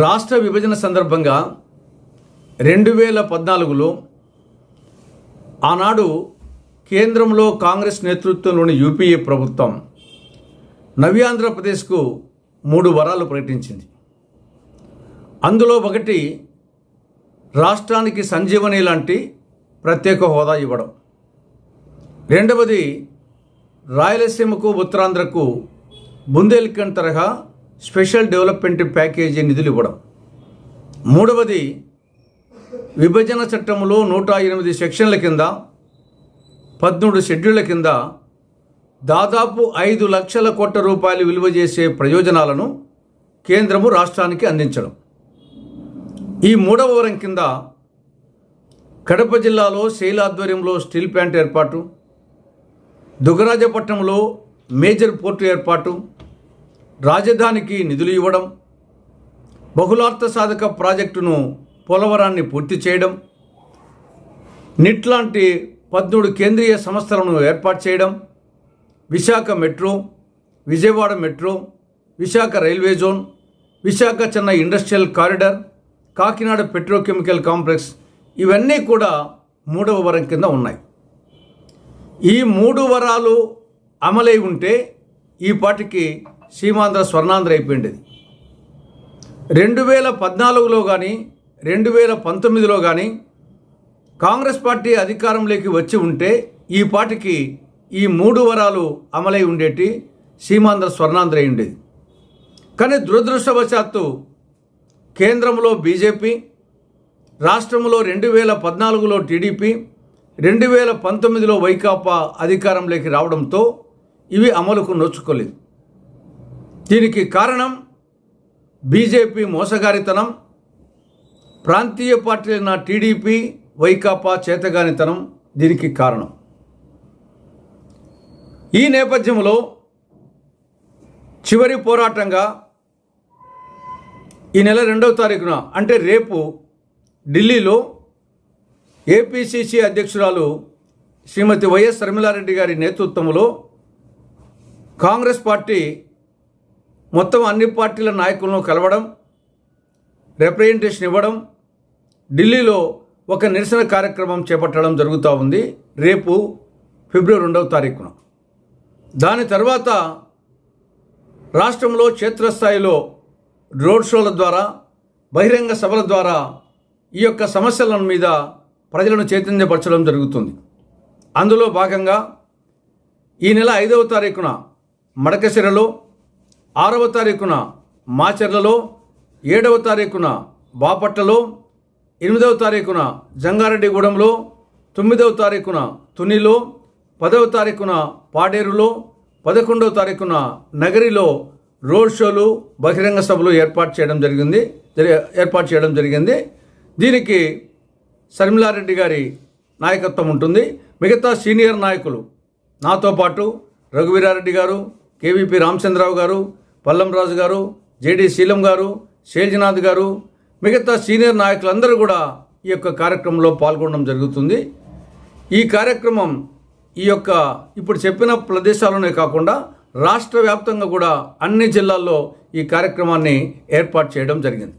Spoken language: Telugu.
రాష్ట్ర విభజన సందర్భంగా రెండు వేల పద్నాలుగులో ఆనాడు కేంద్రంలో కాంగ్రెస్ నేతృత్వంలోని యూపీఏ ప్రభుత్వం నవ్యాంధ్రప్రదేశ్కు మూడు వరాలు ప్రకటించింది. అందులో ఒకటి రాష్ట్రానికి సంజీవని లాంటి ప్రత్యేక హోదా ఇవ్వడం. రెండవది రాయలసీమకు ఉత్తరాంధ్రకు బుందేల్ఖండ్ తరహా స్పెషల్ డెవలప్మెంట్ ప్యాకేజీ నిధులు ఇవ్వడం. మూడవది విభజన చట్టంలో నూట ఎనిమిది సెక్షన్ల కింద పద్మూడు షెడ్యూళ్ళ కింద దాదాపు ఐదు లక్షల కోట్ల రూపాయలు విలువ చేసే ప్రయోజనాలను కేంద్రము రాష్ట్రానికి అందించడం. ఈ మూడవ వరం కింద కడప జిల్లాలో శైల ఆధ్వర్యంలో స్టీల్ ప్లాంట్ ఏర్పాటు దుగరాజపట్నంలో మేజర్ పోర్టు ఏర్పాటు రాజధానికి నిధులు ఇవ్వడం బహుళార్థ సాధక ప్రాజెక్టును పోలవరాన్ని పూర్తి చేయడం నిట్ లాంటి పద్మూడు కేంద్రీయ సంస్థలను ఏర్పాటు చేయడం Visakha metro Vijayawada metro Visakha railway zone Visakha Chennai industrial corridor Kakinada petrochemical complex ఇవన్నీ కూడా మూడవ వరం కింద ఉన్నాయి. ఈ మూడు వరాలు అమలై ఉంటే ఈ పాటికి సీమాంధ్ర స్వర్ణాంధ్ర అయిపోయింది రెండు వేల పద్నాలుగులో కానీ రెండు వేల పంతొమ్మిదిలో కానీ కాంగ్రెస్ పార్టీ అధికారంలోకి వచ్చి ఉంటే ఈ పాటికి ఈ మూడు వరాలు అమలై ఉండేటి సీమాంధ్ర స్వర్ణాంధ్ర అయి ఉండేది. కానీ దురదృష్టవశాత్తు కేంద్రంలో బీజేపీ రాష్ట్రంలో రెండు వేల పద్నాలుగులో టీడీపీ రెండు వేల పంతొమ్మిదిలో వైకాపా అధికారంలోకి రావడంతో ఇవి అమలుకు నోచుకోలేదు. దీనికి కారణం బీజేపీ మోసగారితనం ప్రాంతీయ పార్టీలైన టీడీపీ వైకాపా చేతగానితనం దీనికి కారణం. ఈ నేపథ్యంలో చివరి పోరాటంగా ఈ నెల రెండవ తారీఖున అంటే రేపు ఢిల్లీలో ఏపీసీసీ అధ్యక్షురాలు శ్రీమతి వైఎస్ శర్మిలారెడ్డి గారి నేతృత్వంలో కాంగ్రెస్ పార్టీ మొత్తం అన్ని పార్టీల నాయకులను కలవడం రిప్రజెంటేషన్ ఇవ్వడం ఢిల్లీలో ఒక నిరసన కార్యక్రమం చేపట్టడం జరుగుతూ ఉంది రేపు ఫిబ్రవరి రెండవ తారీఖున. దాని తర్వాత రాష్ట్రంలో క్షేత్రస్థాయిలో రోడ్ షోల ద్వారా బహిరంగ సభల ద్వారా ఈ యొక్క సమస్యల మీద ప్రజలను చైతన్యపరచడం జరుగుతుంది. అందులో భాగంగా ఈ నెల ఐదవ తారీఖున మడకశిరలో ఆరవ తారీఖున మాచర్లలో ఏడవ తారీఖున బాపట్లలో ఎనిమిదవ తారీఖున జంగారెడ్డిగూడెంలో తొమ్మిదవ తారీఖున తునిలో పదవ తారీఖున పాడేరులో పదకొండవ తారీఖున నగరిలో రోడ్ షోలు బహిరంగ సభలు ఏర్పాటు చేయడం జరిగింది ఏర్పాటు చేయడం జరిగింది. దీనికి శర్మిలారెడ్డి గారి నాయకత్వం ఉంటుంది. మిగతా సీనియర్ నాయకులు నాతో పాటు రఘువీరారెడ్డి గారు కేవీపీ రామచంద్రరావు గారు పల్లంరాజు గారు జేడి శీలం గారు శైలజనాథ్ గారు మిగతా సీనియర్ నాయకులందరూ కూడా ఈ యొక్క కార్యక్రమంలో పాల్గొనడం జరుగుతుంది. ఈ కార్యక్రమం ఈ యొక్క ఇప్పుడు చెప్పిన ప్రదేశాలనే కాకుండా రాష్ట్ర వ్యాప్తంగా కూడా అన్ని జిల్లాల్లో ఈ కార్యక్రమాన్ని ఏర్పాటు చేయడం జరిగింది.